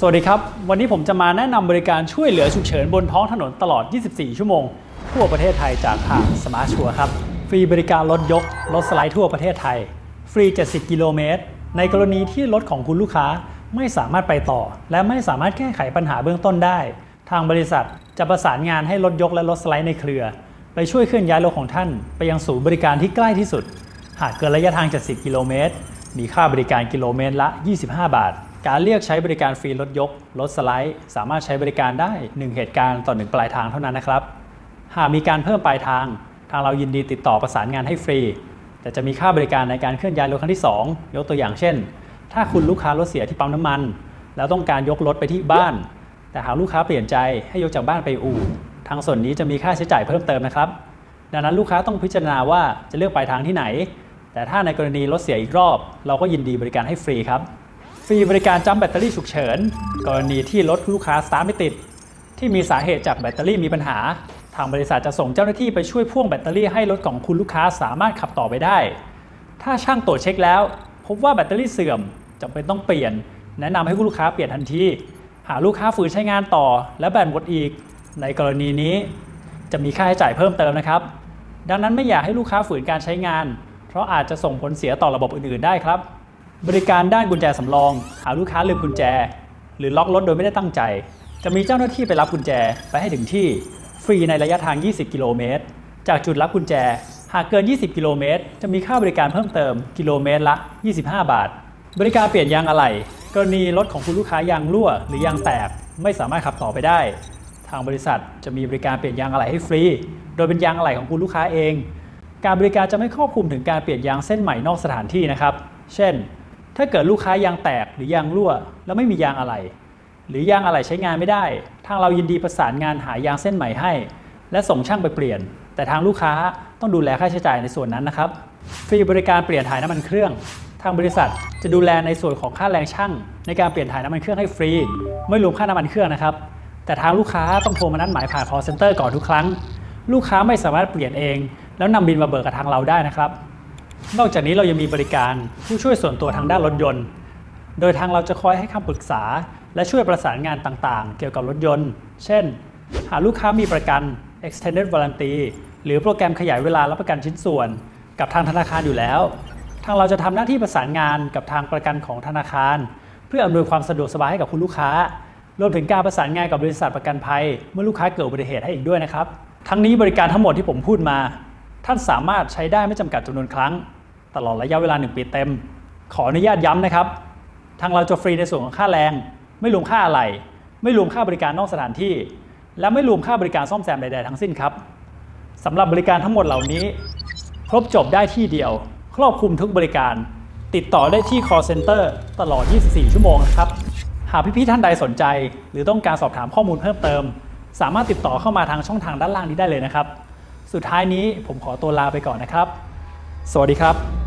สวัสดีครับ วันนี้ผมจะมาแนะนำบริการช่วยเหลือฉุกเฉินบนท้องถนนตลอด 24 ชั่วโมง ทั่วประเทศไทยจากทางสมาร์ทชัวครับ ฟรีบริการรถยก รถสไลด์ทั่วประเทศไทย ฟรี 70 กิโลเมตร ในกรณีที่รถของคุณลูกค้าไม่สามารถไปต่อ และไม่สามารถแก้ไขปัญหาเบื้องต้นได้ ทางบริษัทจะประสานงานให้รถยกและรถสไลด์ในเครือ ไปช่วยเคลื่อนย้ายรถของท่าน ไปยังศูนย์บริการที่ใกล้ที่สุด หากเกินระยะทาง 70 กิโลเมตร มีค่าบริการกิโลเมตรละ 25 บาท การเรียกใช้บริการฟรีรถยก รถสไลด์ สามารถใช้บริการได้ 1 เหตุการณ์ต่อ 1 ปลายทางเท่านั้นนะครับ หากมีการเพิ่มปลายทาง ทางเรายินดีติดต่อประสานงานให้ฟรี แต่จะมีค่าบริการในการเคลื่อนย้ายรถครั้งที่ 2 ยกตัวอย่างเช่น ถ้าคุณลูกค้ารถเสียที่ปั๊มน้ำมัน แล้วต้องการยกรถไปที่บ้าน แต่หากลูกค้าเปลี่ยนใจให้ยกจากบ้านไปอู่ ทางส่วนนี้จะมีค่าใช้จ่ายเพิ่มเติมนะครับ ดังนั้นลูกค้าต้องพิจารณาว่าจะเลือกปลายทางที่ไหน แต่ถ้าในกรณีรถเสียอีกรอบ เราก็ยินดีบริการให้ฟรีครับ ฟรีบริการจัมแบตเตอรี่ฉุกเฉิน กรณีที่รถลูกค้าสตาร์ทไม่ติด ที่มีสาเหตุจากแบตเตอรี่มีปัญหา ทางบริษัทจะส่งเจ้าหน้าที่ไปช่วยพ่วงแบตเตอรี่ให้รถของคุณลูกค้าสามารถขับต่อไปได้ ถ้าช่างตรวจเช็คแล้ว พบว่าแบตเตอรี่เสื่อมจำเป็นต้องเปลี่ยน แนะนำให้คุณลูกค้าเปลี่ยนทันที หากลูกค้าฝืนใช้งานต่อ และแบตหมดอีก ในกรณีนี้ จะมีค่าใช้จ่ายเพิ่มเติมนะครับ ดังนั้นไม่อยากให้ลูกค้าฝืนการใช้งาน เพราะอาจจะส่งผลเสียต่อระบบอื่น ๆ ได้ครับ บริการด้านกุญแจสำรอง หากลูกค้าลืมกุญแจ หรือล็อกรถโดยไม่ได้ตั้งใจ จะมีเจ้าหน้าที่ไปรับกุญแจไปให้ถึงที่ ฟรีในระยะทาง 20 กิโลเมตร จากจุดรับกุญแจ หากเกิน 20 กิโลเมตร จะมีค่าบริการเพิ่มเติมกิโลเมตรละ 25 บาท บริการเปลี่ยนยางอะไหล่กรณีรถของคุณลูกค้ายางรั่ว หรือยางแตกไม่สามารถขับต่อไปได้ ทางบริษัทจะมีบริการเปลี่ยนยางอะไหล่ให้ฟรี โดยเป็นยางอะไหล่ของคุณลูกค้าเอง การบริการจะไม่ครอบคลุมถึงการเปลี่ยนยางเส้นใหม่นอกสถานที่นะครับ เช่น ถ้าเกิดลูกค้ายางแตกหรือยางรั่ว แล้วไม่มียางอะไหล่หรือยางอะไหล่ใช้งานไม่ได้ ทางเรายินดีประสานงานหายางเส้นใหม่ให้ และส่งช่างไปเปลี่ยน แต่ทางลูกค้าต้องดูแลค่าใช้จ่ายในส่วนนั้นนะครับฟรีบริการเปลี่ยนถ่ายน้ำมันเครื่อง ทางบริษัทจะดูแลในส่วนของค่าแรงช่าง ในการเปลี่ยนถ่ายน้ำมันเครื่องให้ฟรี ไม่รวมค่าน้ำมันเครื่องนะครับ แต่ทางลูกค้าต้องโทรมานัดหมายผ่าน call center ก่อนทุกครั้ง ลูกค้าไม่สามารถเปลี่ยนเอง แล้วนำบินมาเบิกกับทางเราได้นะครับ นอกจากนี้เรายังมีบริการผู้ช่วยส่วนตัวทางด้านรถยนต์ โดยทางเราจะคอยให้คำปรึกษา และช่วยประสานงานต่างๆ เกี่ยวกับรถยนต์ เช่น หากลูกค้ามีประกัน extended warranty หรือโปรแกรมขยายเวลารับประกันชิ้นส่วน กับทางธนาคารอยู่แล้ว ทางเราจะทำหน้าที่ประสานงานกับทางประกันของธนาคาร เพื่ออำนวยความสะดวกสบายให้กับคุณลูกค้า รวมถึงการประสานงานกับบริษัทประกันภัย เมื่อลูกค้าเกิดอุบัติเหตุให้อีกด้วยนะครับ ทั้งนี้บริการทั้งหมดที่ผมพูดมา ท่านสามารถใช้ได้ไม่จำกัดจำนวนครั้ง ตลอดระยะเวลา 1 ปีเต็ม ขออนุญาตย้ำนะครับ ทางเราจะฟรีในส่วนของค่าแรง ไม่รวมค่าอะไร ไม่รวมค่าบริการนอกสถานที่ และไม่รวมค่าบริการซ่อมแซมใดๆทั้งสิ้นครับสำหรับบริการทั้งหมดเหล่านี้ ครบจบได้ที่เดียว ครอบคลุมทุกบริการ ติดต่อได้ที่ call center ตลอด 24 ชั่วโมงนะครับ หากพี่ๆท่านใดสนใจ หรือต้องการสอบถามข้อมูลเพิ่มเติม สามารถติดต่อเข้ามาทางช่องทางด้านล่างนี้ได้เลยนะครับ สุดท้ายนี้ผมขอตัวลาไปก่อนนะครับ สวัสดีครับ